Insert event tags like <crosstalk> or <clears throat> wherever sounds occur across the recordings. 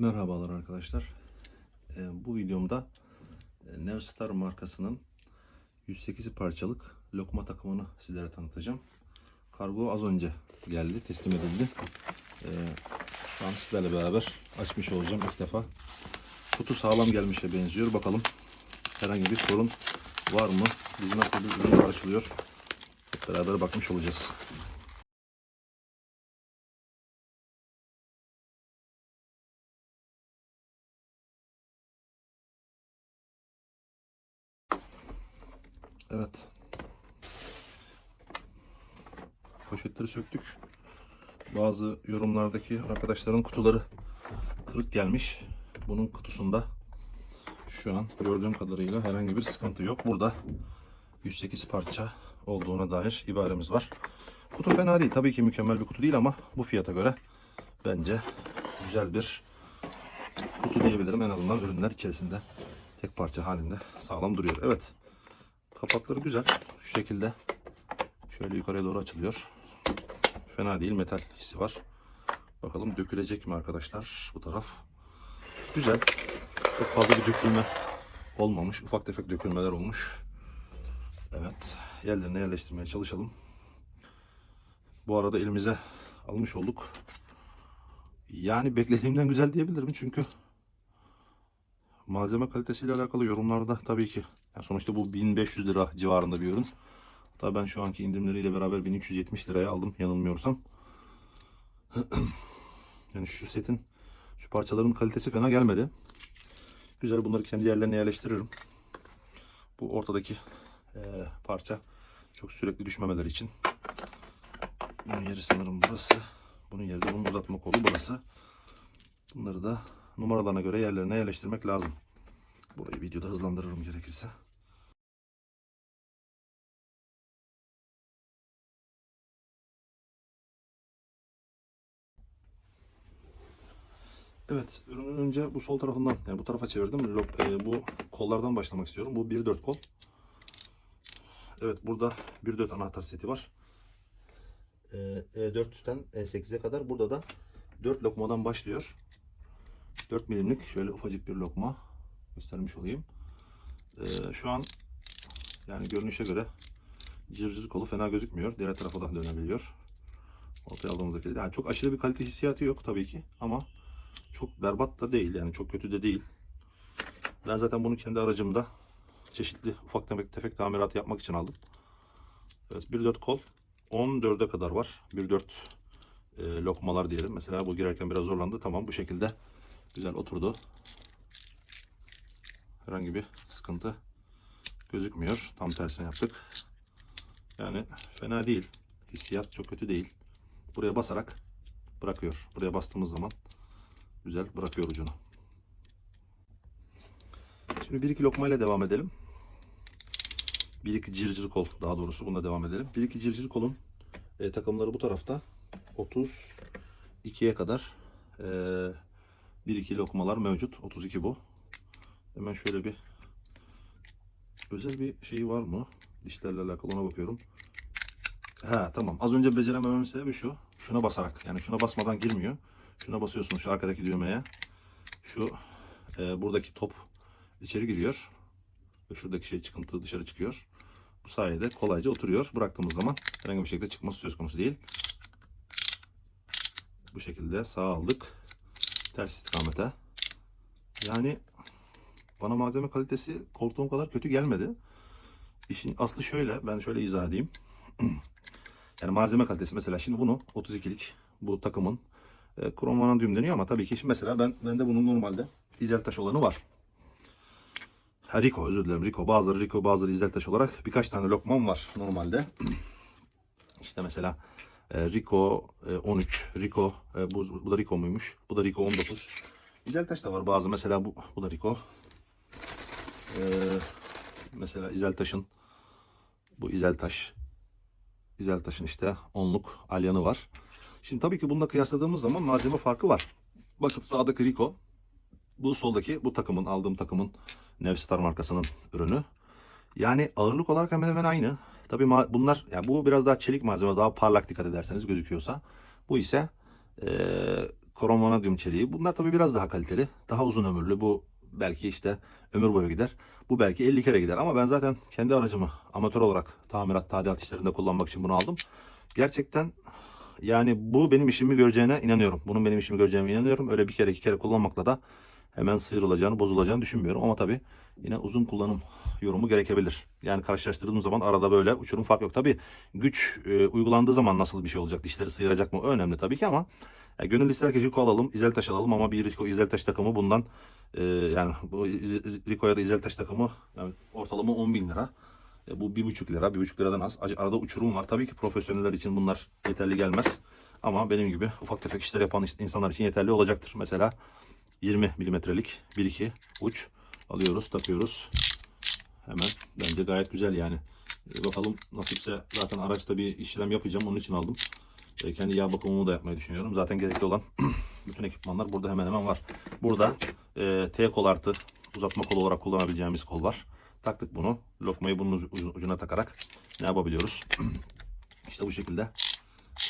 Merhabalar arkadaşlar. Ee, bu videomda e, Nevstar markasının 108 parçalık lokma takımını sizlere tanıtacağım. Kargo az önce geldi, teslim edildi. Ee, şu an sizlerle beraber açmış olacağım ilk defa. Kutu sağlam gelmişe benziyor. Bakalım herhangi bir sorun var mı? Biz nasıl bir ürün açılıyor? Hep beraber bakmış olacağız. Evet. Poşetleri söktük. Bazı yorumlardaki arkadaşların kutuları kırık gelmiş. Bunun kutusunda şu an gördüğüm kadarıyla herhangi bir sıkıntı yok. Burada 108 parça olduğuna dair ibaremiz var. Kutu fena değil. Tabii ki mükemmel bir kutu değil ama bu fiyata göre bence güzel bir kutu diyebilirim. En azından ürünler içerisinde tek parça halinde sağlam duruyor. Evet. Kapakları güzel. Şu şekilde şöyle yukarıya doğru açılıyor. Fena değil. Metal hissi var. Bakalım dökülecek mi arkadaşlar bu taraf. Güzel. Çok fazla bir dökülme olmamış. Ufak tefek dökülmeler olmuş. Evet. Yerlerine yerleştirmeye çalışalım. Bu arada elimize almış olduk. Yani beklediğimden güzel diyebilirim çünkü malzeme kalitesiyle alakalı yorumlarda tabii ki yani sonuçta bu 1500 lira civarında bir ürün. Hatta ben şu anki indirimleriyle beraber 1370 liraya aldım yanılmıyorsam. <clears throat> yani şu setin şu parçaların kalitesi fena gelmedi. Güzel bunları kendi yerlerine yerleştiririm. Bu ortadaki eee, parça çok sürekli düşmemeleri için. Bunun yeri sanırım burası. Bunun yeri de bunun uzatma kolu burası. Bunları da numaralarına göre yerlerine yerleştirmek lazım. Burayı videoda hızlandırırım gerekirse. Evet, ürünün önce bu sol tarafından, yani bu tarafa çevirdim. E, bu kollardan başlamak istiyorum. Bu 1.4 kol. Evet, burada 1.4 anahtar seti var. E, E4'ten E8'e kadar. Burada da 4 lokmadan başlıyor. 4 milimlik şöyle ufacık bir lokma göstermiş olayım. Ee, şu an yani görünüşe göre cırcır kolu fena gözükmüyor. Diğer tarafa da dönebiliyor. Ortaya aldığımızda. Yani çok aşırı bir kalite hissiyatı yok tabii ki ama çok berbat da değil yani çok kötü de değil. Ben zaten bunu kendi aracımda çeşitli ufak tefek, tefek tamirat yapmak için aldım. Evet 1.4 kol 14'e kadar var. 1.4 e, lokmalar diyelim. Mesela bu girerken biraz zorlandı. Tamam bu şekilde güzel oturdu. Herhangi bir sıkıntı gözükmüyor. Tam tersine yaptık. Yani fena değil. Hissiyat çok kötü değil. Buraya basarak bırakıyor. Buraya bastığımız zaman güzel bırakıyor ucunu. Şimdi bir iki lokmayla devam edelim. Bir iki cırcır kol daha doğrusu bununla devam edelim. Bir iki cırcır kolun e, takımları bu tarafta 32'ye kadar e, bir iki lokmalar mevcut. 32 bu. Hemen şöyle bir özel bir şeyi var mı? Dişlerle alakalı ona bakıyorum. Ha tamam. Az önce beceremememin sebebi şu. Şuna basarak. Yani şuna basmadan girmiyor. Şuna basıyorsunuz şu arkadaki düğmeye. Şu e, buradaki top içeri giriyor. Ve şuradaki şey çıkıntı dışarı çıkıyor. Bu sayede kolayca oturuyor. Bıraktığımız zaman herhangi bir şekilde çıkması söz konusu değil. Bu şekilde sağ aldık. Ters istikamete. Yani bana malzeme kalitesi korktuğum kadar kötü gelmedi. İşin aslı şöyle, ben şöyle izah edeyim. <clears throat> yani malzeme kalitesi mesela şimdi bunu 32'lik bu takımın e, krom vanadium deniyor ama tabii ki şimdi mesela ben bende bunun normalde dizel taş olanı var. Ha, Rico özür dilerim Rico. Bazıları Rico bazıları dizel taş olarak birkaç tane lokmam var normalde. <clears throat> işte mesela Rico e, 13, Rico e, bu, bu da Rico muymuş? Bu da Rico 19. Dizel taş da var bazı mesela bu, bu da Rico. Ee, mesela İzeltaş'ın bu İzeltaş İzeltaş'ın işte onluk alyanı var. Şimdi tabii ki bununla kıyasladığımız zaman malzeme farkı var. Bakın sağdaki Rico bu soldaki bu takımın aldığım takımın Nevstar markasının ürünü. Yani ağırlık olarak hemen hemen aynı. Tabii ma- bunlar ya bu biraz daha çelik malzeme daha parlak dikkat ederseniz gözüküyorsa. Bu ise eee krom vanadyum çeliği. Bunlar tabii biraz daha kaliteli. Daha uzun ömürlü. Bu belki işte ömür boyu gider. Bu belki 50 kere gider. Ama ben zaten kendi aracımı amatör olarak tamirat, tadilat işlerinde kullanmak için bunu aldım. Gerçekten yani bu benim işimi göreceğine inanıyorum. Bunun benim işimi göreceğime inanıyorum. Öyle bir kere iki kere kullanmakla da hemen sıyrılacağını, bozulacağını düşünmüyorum. Ama tabii yine uzun kullanım yorumu gerekebilir. Yani karşılaştırdığım zaman arada böyle uçurum fark yok. Tabii güç e, uygulandığı zaman nasıl bir şey olacak, dişleri sıyıracak mı önemli tabii ki ama e, gönül ister ki Rico alalım, İzeltaş alalım ama bir Rico İzeltaş takımı bundan e, yani bu Rico ya da İzeltaş takımı yani ortalama 10 bin lira. E, bu bir buçuk lira, bir buçuk liradan az. Arada uçurum var. Tabii ki profesyoneller için bunlar yeterli gelmez. Ama benim gibi ufak tefek işler yapan insanlar için yeterli olacaktır. Mesela 20 milimetrelik 1-2 uç alıyoruz, takıyoruz. Hemen bence gayet güzel yani. E, bakalım nasipse zaten araçta bir işlem yapacağım. Onun için aldım. E, kendi yağ bakımımı da yapmayı düşünüyorum. Zaten gerekli olan <clears throat> bütün ekipmanlar burada hemen hemen var. Burada e, T kol artı uzatma kol olarak kullanabileceğimiz kol var. Taktık bunu. Lokmayı bunun ucu- ucu- ucuna takarak ne yapabiliyoruz? <clears throat> işte bu şekilde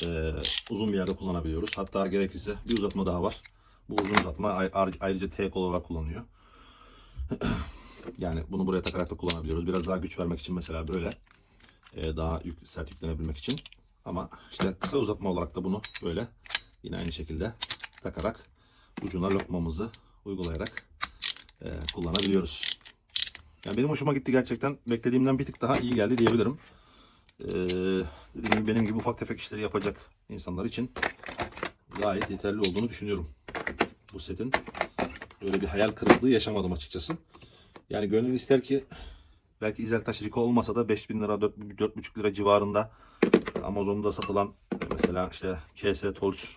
e, uzun bir yerde kullanabiliyoruz. Hatta gerekirse bir uzatma daha var. Bu uzun uzatma ayrıca T kol olarak kullanılıyor. <clears throat> yani bunu buraya takarak da kullanabiliyoruz. Biraz daha güç vermek için mesela böyle e, daha yük, sert yüklenebilmek için. Ama işte kısa uzatma olarak da bunu böyle yine aynı şekilde takarak ucuna lokmamızı uygulayarak e, kullanabiliyoruz. Yani benim hoşuma gitti gerçekten. Beklediğimden bir tık daha iyi geldi diyebilirim. Ee, dediğim gibi benim gibi ufak tefek işleri yapacak insanlar için gayet yeterli olduğunu düşünüyorum. Bu setin böyle bir hayal kırıklığı yaşamadım açıkçası. Yani gönül ister ki belki İzeltaş Rico olmasa da 5000 lira 4, 4,5 lira civarında Amazon'da satılan mesela işte KS Tools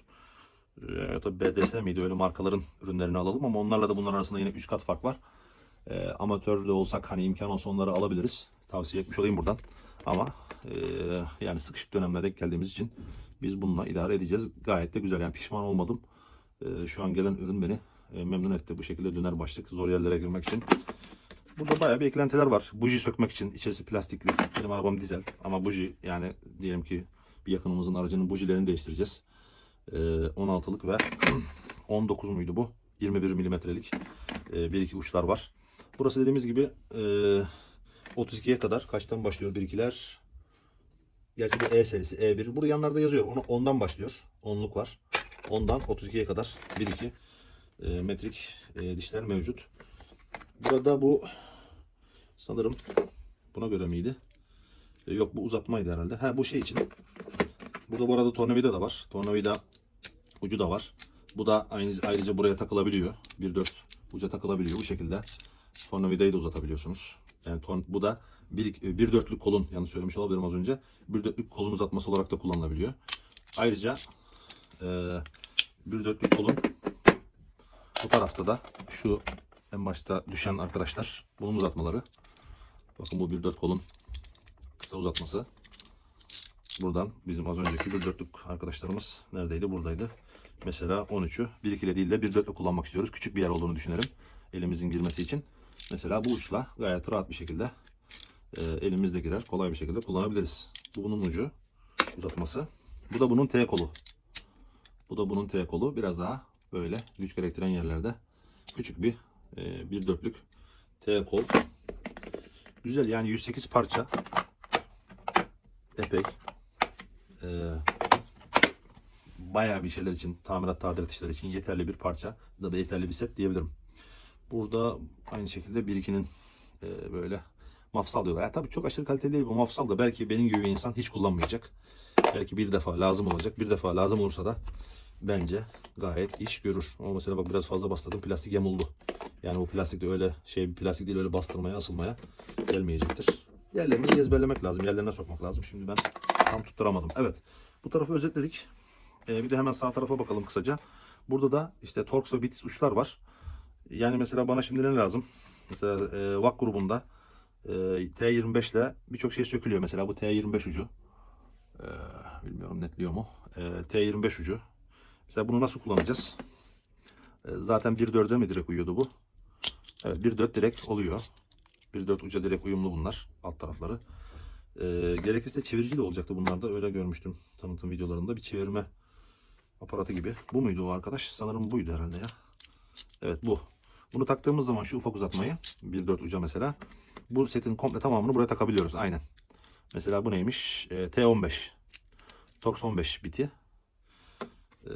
e, ya da BDS miydi öyle markaların ürünlerini alalım ama onlarla da bunlar arasında yine 3 kat fark var. E, amatör de olsak hani imkan olsa onları alabiliriz. Tavsiye etmiş olayım buradan. Ama e, yani sıkışık dönemlere denk geldiğimiz için biz bununla idare edeceğiz. Gayet de güzel yani pişman olmadım. E, şu an gelen ürün beni e, memnun etti. Bu şekilde döner başlık zor yerlere girmek için. Burada bayağı bir eklentiler var. Buji sökmek için içerisi plastikli. Benim arabam dizel ama buji yani diyelim ki bir yakınımızın aracının bujilerini değiştireceğiz. E, 16'lık ve <clears throat> 19 muydu bu? 21 milimetrelik e, bir iki uçlar var. Burası dediğimiz gibi e, 32'ye kadar kaçtan başlıyor birkiler? Gerçi bu E serisi E1. Burada yanlarda yazıyor. Onu ondan başlıyor. Onluk var. Ondan 32'ye kadar 1-2 e, metrik e, dişler mevcut. Burada bu sanırım buna göre miydi? E, yok bu uzatmaydı herhalde. Ha bu şey için. Burada bu arada tornavida da var. Tornavida ucu da var. Bu da aynı, ayrıca buraya takılabiliyor. 1.4 uca takılabiliyor bu şekilde. Tornavidayı da uzatabiliyorsunuz. Yani torn, bu da bir, bir dörtlük kolun yanlış söylemiş olabilirim az önce. Bir dörtlük kolun uzatması olarak da kullanılabiliyor. Ayrıca e, bir dörtlük kolun bu tarafta da şu en başta düşen arkadaşlar bunun uzatmaları. Bakın bu bir dört kolun kısa uzatması. Buradan bizim az önceki bir dörtlük arkadaşlarımız neredeydi? Buradaydı. Mesela 13'ü 1 ile değil de bir dörtlük kullanmak istiyoruz. Küçük bir yer olduğunu düşünelim. Elimizin girmesi için. Mesela bu uçla gayet rahat bir şekilde e, elimizde girer. Kolay bir şekilde kullanabiliriz. Bu bunun ucu uzatması. Bu da bunun T kolu. Bu da bunun T kolu. Biraz daha böyle güç gerektiren yerlerde küçük bir e, bir dörtlük T kol. Güzel yani 108 parça. Epey. Ee, bayağı bir şeyler için, tamirat tadilat işleri için yeterli bir parça. Da yeterli bir set diyebilirim. Burada aynı şekilde 1-2'nin e, böyle mafsal diyorlar. Yani tabii çok aşırı kaliteli değil bu mafsal da belki benim gibi bir insan hiç kullanmayacak. Belki bir defa lazım olacak. Bir defa lazım olursa da bence gayet iş görür. Ama mesela bak biraz fazla bastırdım plastik yamuldu. Yani bu plastik de öyle şey bir plastik değil öyle bastırmaya asılmaya gelmeyecektir. Yerlerini ezberlemek lazım. Yerlerine sokmak lazım. Şimdi ben tam tutturamadım. Evet. Bu tarafı özetledik. Ee, bir de hemen sağ tarafa bakalım kısaca. Burada da işte Torx ve Bitis uçlar var. Yani mesela bana şimdi ne lazım? Mesela e, VAK grubunda e, T25 ile birçok şey sökülüyor. Mesela bu T25 ucu. E, bilmiyorum netliyor mu? E, T25 ucu. Mesela bunu nasıl kullanacağız? E, zaten 1.4'e mi direkt uyuyordu bu? Evet 1.4 direkt oluyor. 1.4 uca direkt uyumlu bunlar. Alt tarafları. E, gerekirse çevirici de olacaktı bunlarda. Öyle görmüştüm tanıtım videolarında. Bir çevirme aparatı gibi. Bu muydu o arkadaş? Sanırım buydu herhalde ya. Evet bu. Bunu taktığımız zaman şu ufak uzatmayı 1.4 uca mesela bu setin komple tamamını buraya takabiliyoruz aynen. Mesela bu neymiş? Ee, T15. Tox 15 biti. Ee,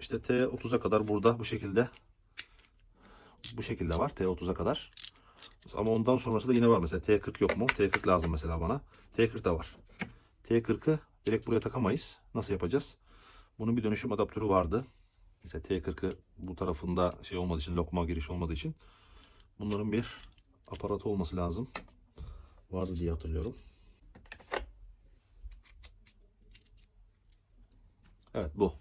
işte T30'a kadar burada bu şekilde bu şekilde var T30'a kadar. Ama ondan sonrası da yine var mesela T40 yok mu? T40 lazım mesela bana. T40 da var. T40'ı direkt buraya takamayız. Nasıl yapacağız? Bunun bir dönüşüm adaptörü vardı. Mesela T40'ı bu tarafında şey olmadığı için lokma giriş olmadığı için bunların bir aparatı olması lazım. Vardı diye hatırlıyorum. Evet bu.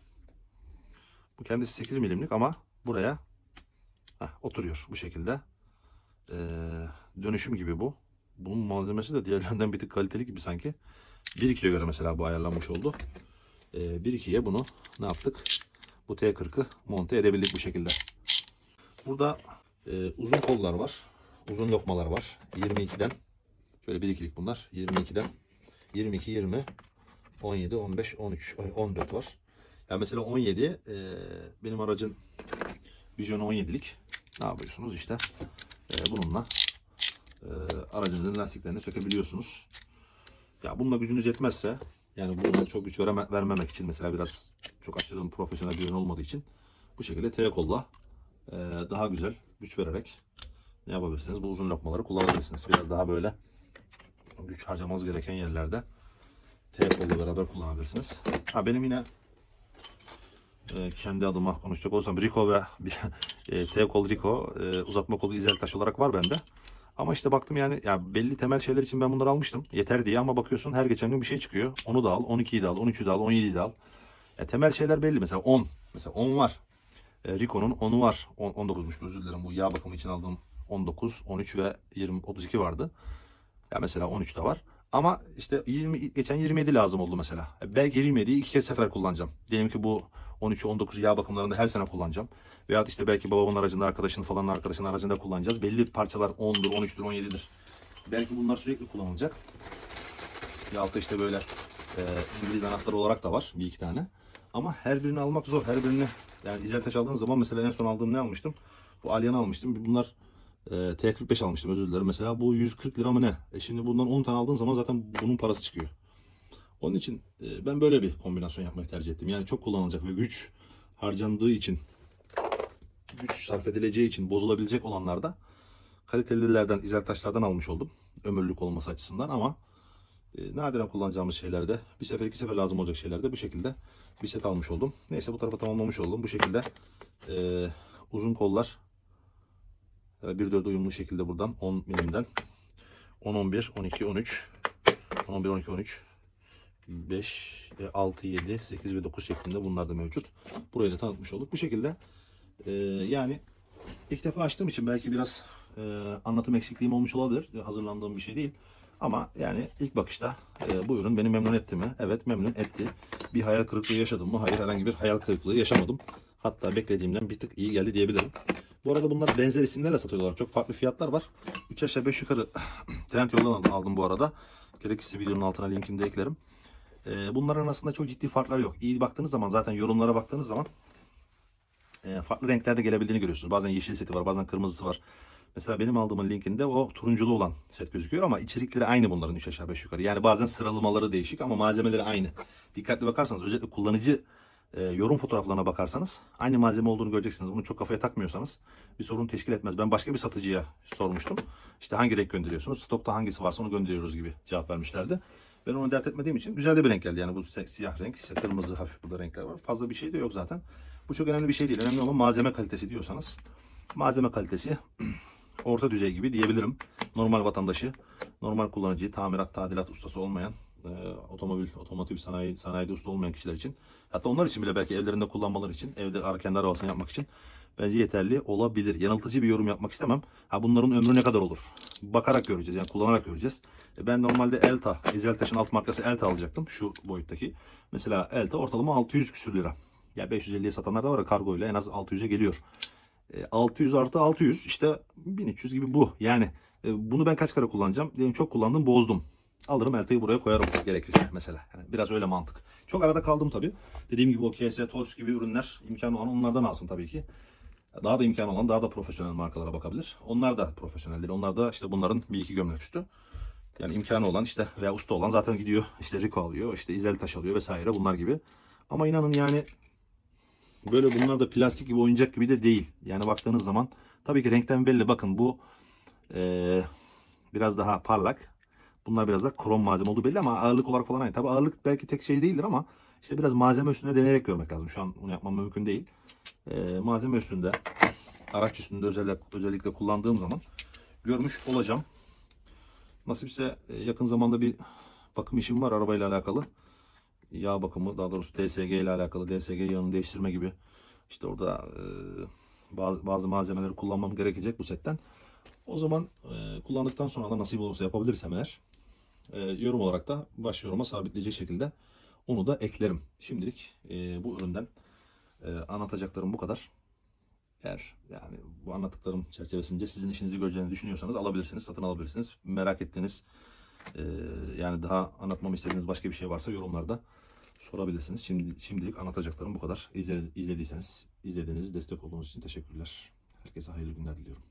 Bu kendisi 8 milimlik ama buraya heh, oturuyor bu şekilde. Ee, dönüşüm gibi bu. Bunun malzemesi de diğerlerinden bir tık kaliteli gibi sanki. 1-2'ye göre mesela bu ayarlanmış oldu. Ee, 1-2'ye bunu ne yaptık? Bu T40'ı monte edebildik bu şekilde. Burada e, uzun kollar var. Uzun lokmalar var. 22'den. Şöyle 1-2'lik bunlar. 22'den. 22, 20, 17, 15, 13, ay, 14 var. Yani mesela 17 e, benim aracın Vision 17'lik. Ne yapıyorsunuz işte e, bununla e, aracınızın lastiklerini sökebiliyorsunuz. Ya bununla gücünüz yetmezse yani buna çok güç vereme, vermemek için mesela biraz çok aşırı profesyonel bir ürün olmadığı için bu şekilde T kolla e, daha güzel güç vererek ne yapabilirsiniz? Bu uzun lokmaları kullanabilirsiniz. Biraz daha böyle güç harcamanız gereken yerlerde T kolla beraber kullanabilirsiniz. Ha benim yine e, kendi adıma konuşacak olsam Rico ve <laughs> e, T kol Rico e, uzatma kolu izel taş olarak var bende. Ama işte baktım yani ya belli temel şeyler için ben bunları almıştım. Yeter diye ama bakıyorsun her geçen gün bir şey çıkıyor. Onu da al, 12'yi de al, 13'ü de al, 17'yi de al. Ya temel şeyler belli. Mesela 10. Mesela 10 var. E, Rico'nun 10'u var. 10, 19'muş özür dilerim. Bu yağ bakımı için aldığım 19, 13 ve 20, 32 vardı. Ya mesela 13 de var. Ama işte 20, geçen 27 lazım oldu mesela. E, Belki 27'yi iki kez sefer kullanacağım. Diyelim ki bu 13'ü 19 yağ bakımlarında her sene kullanacağım. Veyahut işte belki babamın aracında, arkadaşının falan arkadaşının aracında kullanacağız. Belli parçalar 10'dur, 13'tür, 17'dir. Belki bunlar sürekli kullanılacak. Veyahut da işte böyle e, İngiliz anahtarı olarak da var bir iki tane. Ama her birini almak zor. Her birini yani dizel taş aldığınız zaman mesela en son aldığım ne almıştım? Bu Alyan'ı almıştım. Bunlar e, T45 almıştım özür dilerim. Mesela bu 140 lira mı ne? E şimdi bundan 10 tane aldığın zaman zaten bunun parası çıkıyor. Onun için e, ben böyle bir kombinasyon yapmayı tercih ettim. Yani çok kullanılacak ve güç harcandığı için güç sarf edileceği için bozulabilecek olanlarda kalitelilerden, izel taşlardan almış oldum. Ömürlük olması açısından ama e, nadiren kullanacağımız şeylerde bir sefer iki sefer lazım olacak şeylerde bu şekilde bir set almış oldum. Neyse bu tarafa tamamlamış oldum. Bu şekilde e, uzun kollar yani 1.4 uyumlu şekilde buradan 10 milimden 10, 11, 12, 13 10, 11, 12, 13 5, 6, 7, 8 ve 9 şeklinde bunlar da mevcut. Burayı da tanıtmış olduk. Bu şekilde e, yani ilk defa açtığım için belki biraz e, anlatım eksikliğim olmuş olabilir. E, Hazırlandığım bir şey değil. Ama yani ilk bakışta e, bu ürün beni memnun etti mi? Evet memnun etti. Bir hayal kırıklığı yaşadım mı? Hayır herhangi bir hayal kırıklığı yaşamadım. Hatta beklediğimden bir tık iyi geldi diyebilirim. Bu arada bunlar benzer isimlerle satıyorlar. Çok farklı fiyatlar var. 3 aşağı 5 yukarı <clears throat> Trendyol'dan aldım, aldım bu arada. Gerekirse videonun altına linkini de eklerim. Ee, bunların arasında çok ciddi farklar yok. İyi baktığınız zaman zaten yorumlara baktığınız zaman e, farklı renklerde gelebildiğini görüyorsunuz. Bazen yeşil seti var, bazen kırmızısı var. Mesela benim aldığımın linkinde o turunculu olan set gözüküyor ama içerikleri aynı bunların 3 aşağı 5 yukarı. Yani bazen sıralamaları değişik ama malzemeleri aynı. Dikkatli bakarsanız özellikle kullanıcı e, yorum fotoğraflarına bakarsanız aynı malzeme olduğunu göreceksiniz. Bunu çok kafaya takmıyorsanız bir sorun teşkil etmez. Ben başka bir satıcıya sormuştum. İşte hangi renk gönderiyorsunuz? Stokta hangisi varsa onu gönderiyoruz gibi cevap vermişlerdi. Ben onu dert etmediğim için güzel de bir renk geldi. Yani bu si- siyah renk, işte kırmızı hafif burada renkler var. Fazla bir şey de yok zaten. Bu çok önemli bir şey değil. Önemli olan malzeme kalitesi diyorsanız. Malzeme kalitesi <clears throat> orta düzey gibi diyebilirim. Normal vatandaşı, normal kullanıcıyı, tamirat, tadilat ustası olmayan, e, otomobil, otomotiv sanayi, sanayide usta olmayan kişiler için. Hatta onlar için bile belki evlerinde kullanmaları için, evde kendi arabasını yapmak için bence yeterli olabilir. Yanıltıcı bir yorum yapmak istemem. Ha bunların ömrü ne kadar olur? Bakarak göreceğiz yani kullanarak göreceğiz. E, Ben normalde Elta, Ezeltaş'ın alt markası Elta alacaktım şu boyuttaki. Mesela Elta ortalama 600 küsür lira. Ya 550'ye satanlar da var ya kargo ile en az 600'e geliyor. E, 600 artı 600 işte 1300 gibi bu. Yani e, bunu ben kaç kere kullanacağım? Diyelim çok kullandım bozdum. Alırım elteyi buraya koyarım gerekirse mesela. Yani biraz öyle mantık. Çok arada kaldım tabii. Dediğim gibi o KS, Tols gibi ürünler imkanı olan onlardan alsın tabii ki. Daha da imkanı olan daha da profesyonel markalara bakabilir. Onlar da profesyonel değil. Onlar da işte bunların bir iki gömlek üstü. Yani imkanı olan işte veya usta olan zaten gidiyor <laughs> işte Rico alıyor, işte İzel taş alıyor vesaire bunlar gibi. Ama inanın yani böyle bunlar da plastik gibi oyuncak gibi de değil. Yani baktığınız zaman tabii ki renkten belli. Bakın bu eee, biraz daha parlak. Bunlar biraz da krom malzeme olduğu belli ama ağırlık olarak falan aynı. Tabii ağırlık belki tek şey değildir ama işte biraz malzeme üstünde deneyerek görmek lazım. Şu an bunu yapmam mümkün değil. Eee, malzeme üstünde, araç üstünde özellikle, özellikle kullandığım zaman görmüş olacağım. Nasipse e, yakın zamanda bir bakım işim var arabayla alakalı. Yağ bakımı daha doğrusu DSG ile alakalı DSG yağını değiştirme gibi. İşte orada e, bazı, bazı malzemeleri kullanmam gerekecek bu setten. O zaman e, kullandıktan sonra da nasip olursa yapabilirsem eğer e, yorum olarak da baş yoruma sabitleyecek şekilde onu da eklerim. Şimdilik e, bu üründen e, anlatacaklarım bu kadar. Eğer yani bu anlattıklarım çerçevesinde sizin işinizi göreceğini düşünüyorsanız alabilirsiniz, satın alabilirsiniz. Merak ettiğiniz e, yani daha anlatmamı istediğiniz başka bir şey varsa yorumlarda sorabilirsiniz. Şimdi şimdilik anlatacaklarım bu kadar. İzle, izlediyseniz izlediğiniz, destek olduğunuz için teşekkürler. Herkese hayırlı günler diliyorum.